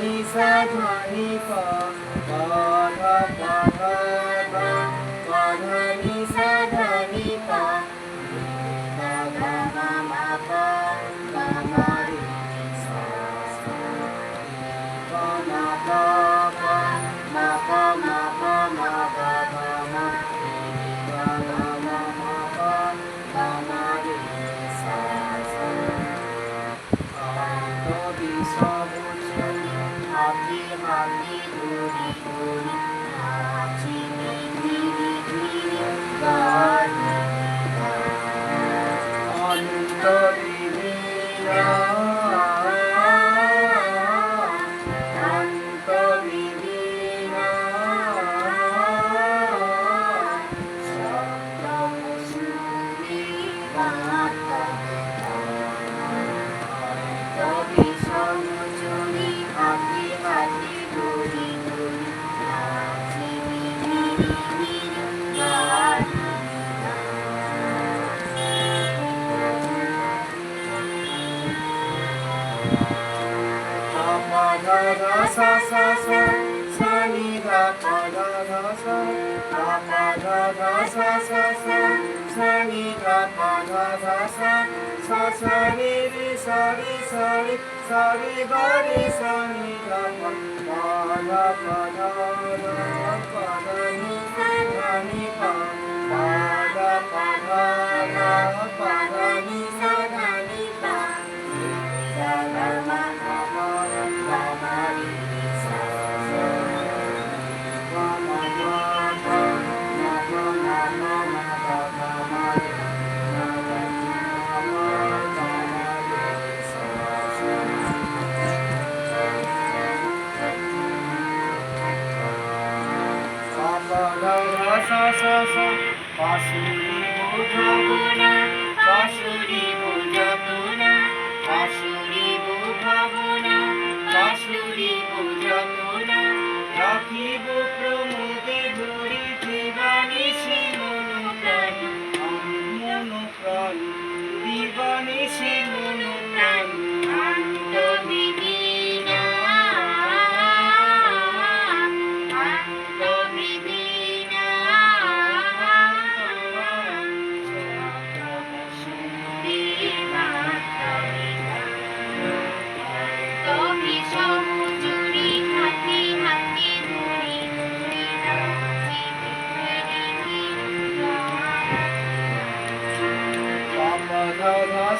ni sa do ni fa fa fa fa fa fa fa do ni sa do ni fa fa fa fa fa fa fa ma ri sa sa fa ma fa fa ma fa ma fa ma fa fa ma ri fa ma Hari Hari Hari sa sa sa sa ni pa sa pa sa sa sa sa ni pa sa sa sa ni ri sa ri sa ri sa ri ri sa ni pa pa pa ni ni সা সা সা বাঁশুরি বোঝাবো না বাঁশুরি বোঝাবো না বাঁশুরি বোঝাবো না বাঁশুরি বোঝাবো না রাখিব প্রমোদে ধরিতে বানিসি মনোপ্রাণ মনোপ্রাণ দিবানিসি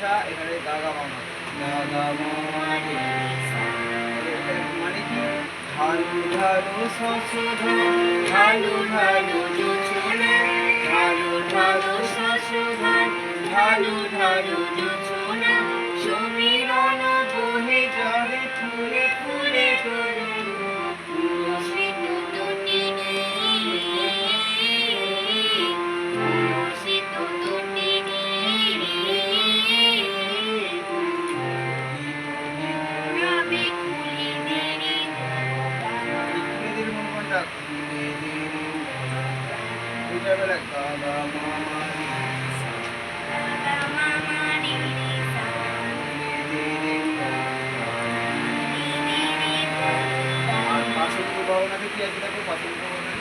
সা এখানে মানে কি? ভালো ভালো ভালো ভালো পাশে ভাবনা থেকে কি আছে দেখো পাশে ভাবনা